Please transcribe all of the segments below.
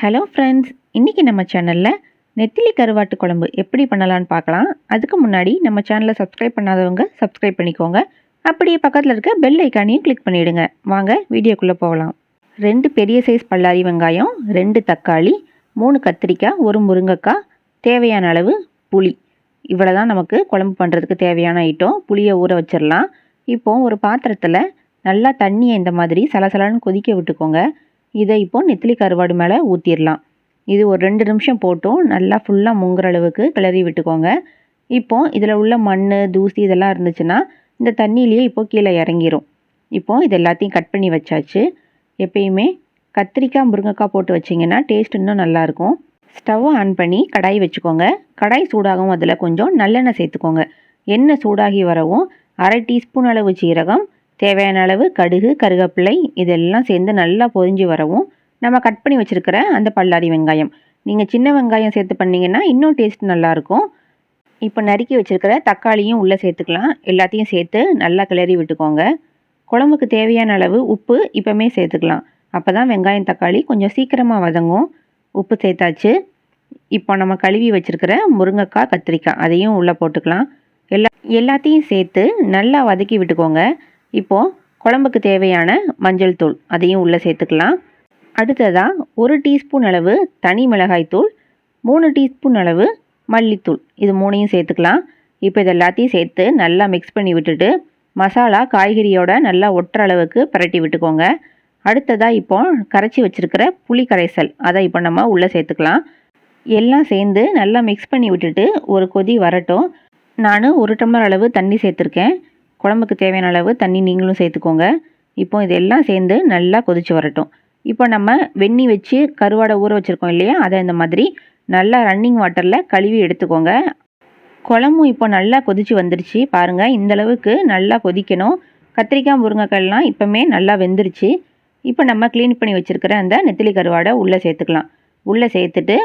Hello friends இன்றைக்கி நம்ம சேனலில் நெத்திலி கருவாட்டு குழம்பு எப்படி பண்ணலான்னு பார்க்கலாம். அதுக்கு முன்னாடி நம்ம சேனலை சப்ஸ்கிரைப் பண்ணாதவங்க சப்ஸ்கிரைப் பண்ணிக்கோங்க. அப்படியே பக்கத்தில் இருக்க பெல் ஐக்கானையும் கிளிக் பண்ணிவிடுங்க வாங்க வீடியோக்குள்ளே போகலாம். ரெண்டு பெரிய சைஸ் பல்லாரி வெங்காயம் ரெண்டு தக்காளி மூணு கத்திரிக்காய் ஒரு முருங்கைக்காய் தேவையான அளவு புளி. இவ்வளோ தான் நமக்கு குழம்பு பண்ணுறதுக்கு தேவையான ஐட்டம் புளியை ஊற வச்சிடலாம். இப்போது ஒரு பாத்திரத்தில் நல்லா தண்ணியை இந்த மாதிரி சலசலன்னு கொதிக்க விட்டுக்கோங்க. இதை இப்போது நெத்திலி கருவாடு மேலே ஊற்றிடலாம் இது ஒரு ரெண்டு நிமிஷம் போட்டும். நல்லா ஃபுல்லாக முங்குற அளவுக்கு கிளறி விட்டுக்கோங்க. இப்போ இதில் உள்ள மண் தூசி இதெல்லாம் இருந்துச்சுன்னா இந்த தண்ணியிலேயே இப்போ கீழே இறங்கிரும். இப்போது இது எல்லாத்தையும் கட் பண்ணி வச்சாச்சு. எப்பயுமே கத்திரிக்காய் முருங்கைக்காய் போட்டு வச்சிங்கன்னா டேஸ்ட் இன்னும் நல்லாயிருக்கும் ஸ்டவ் ஆன் பண்ணி கடாய் வச்சுக்கோங்க. கடாய் சூடாகவும் அதில் கொஞ்சம் நல்லெண்ணெய் சேர்த்துக்கோங்க. எண்ணெய் சூடாகி வரவும் அரை டீஸ்பூன் அளவு சீரகம் தேவையான அளவு கடுகு கருவேப்பிலை இதெல்லாம் சேர்ந்து நல்லா பொதிஞ்சு வரவும் நம்ம கட் பண்ணி வச்சுருக்கிற அந்த பல்லாரி வெங்காயம். நீங்கள் சின்ன வெங்காயம் சேர்த்து பண்ணிங்கன்னா இன்னும் டேஸ்ட் நல்லாயிருக்கும். இப்போ நறுக்கி வச்சுருக்கிற தக்காளியும் உள்ளே சேர்த்துக்கலாம். எல்லாத்தையும் சேர்த்து நல்லா கிளறி விட்டுக்கோங்க. குழம்புக்கு தேவையான அளவு உப்பு இப்போமே சேர்த்துக்கலாம். அப்போ தான் வெங்காயம் தக்காளி கொஞ்சம் சீக்கிரமாக வதங்கும். உப்பு சேர்த்தாச்சு. இப்போ நம்ம கழுவி வச்சுருக்கிற முருங்கைக்காய் கத்திரிக்காய் அதையும் உள்ளே போட்டுக்கலாம். எல்லா எல்லாத்தையும் சேர்த்து நல்லா வதக்கி விட்டுக்கோங்க. இப்போது குழம்புக்கு தேவையான மஞ்சள் தூள் அதையும் உள்ளே சேர்த்துக்கலாம். அடுத்ததாக ஒரு டீஸ்பூன் அளவு தனி மிளகாய் தூள் மூணு டீஸ்பூன் அளவு மல்லித்தூள். இது மூணையும் சேர்த்துக்கலாம். இப்போ இது எல்லாத்தையும் சேர்த்து நல்லா மிக்ஸ் பண்ணி விட்டுட்டு மசாலா காய்கறியோட நல்லா ஒட்டுற அளவுக்கு பரட்டி விட்டுக்கோங்க. அடுத்ததாக இப்போ கரைச்சி வச்சுருக்கிற புளி கரைசல் அதை இப்போ நம்ம உள்ளே சேர்த்துக்கலாம். எல்லாம் சேர்ந்து நல்லா மிக்ஸ் பண்ணி விட்டுட்டு ஒரு கொதி வரட்டும். நான் ஒரு டம்ளர் அளவு தண்ணி சேர்த்துருக்கேன். குழம்புக்கு தேவையான அளவு தண்ணி நீங்களும் சேர்த்துக்கோங்க. இப்போ இதெல்லாம் சேர்ந்து நல்லா கொதிச்சு வரட்டும். இப்போ நம்ம வெந்நி வச்சு கருவாடை ஊற வச்சுருக்கோம் இல்லையா? அதை இந்த மாதிரி நல்லா ரன்னிங் வாட்டரில் கழுவி எடுத்துக்கோங்க. குழம்பும் இப்போ நல்லா கொதிச்சு வந்துருச்சு. பாருங்கள் இந்தளவுக்கு நல்லா கொதிக்கணும். கத்திரிக்காய் முருங்கைக்காயெல்லாம் இப்போமே நல்லா வெந்துருச்சு. இப்போ நம்ம க்ளீன் பண்ணி வச்சுருக்கிற அந்த நெத்திலி கருவாடை உள்ளே சேர்த்துக்கலாம். உள்ளே சேர்த்துட்டு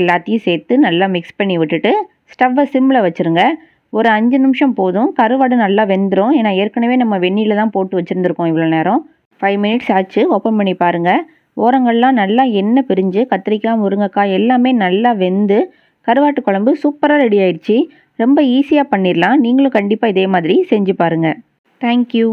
எல்லாத்தையும் சேர்த்து நல்லா மிக்ஸ் பண்ணி விட்டுட்டு ஸ்டவ்வை சிம்மில் வச்சுருங்க. ஒரு அஞ்சு நிமிஷம் போதும். கருவாடு நல்லா வெந்துடும் ஏன்னா ஏற்கனவே நம்ம வெந்நியில் தான் போட்டு வச்சுருந்துருக்கோம் இவ்வளோ நேரம். ஃபைவ் மினிட்ஸ் ஆச்சு. ஓப்பன் பண்ணி பாருங்கள் ஓரங்கள்லாம் நல்லா எண்ணெய் பிரிஞ்சு கத்திரிக்காய் முருங்கைக்காய் எல்லாமே நல்லா வெந்து கருவாட்டு குழம்பு சூப்பராக ரெடி ஆயிடுச்சு. ரொம்ப ஈஸியாக பண்ணிடலாம். நீங்களும் கண்டிப்பாக இதே மாதிரி செஞ்சு பாருங்கள் தேங்க்யூ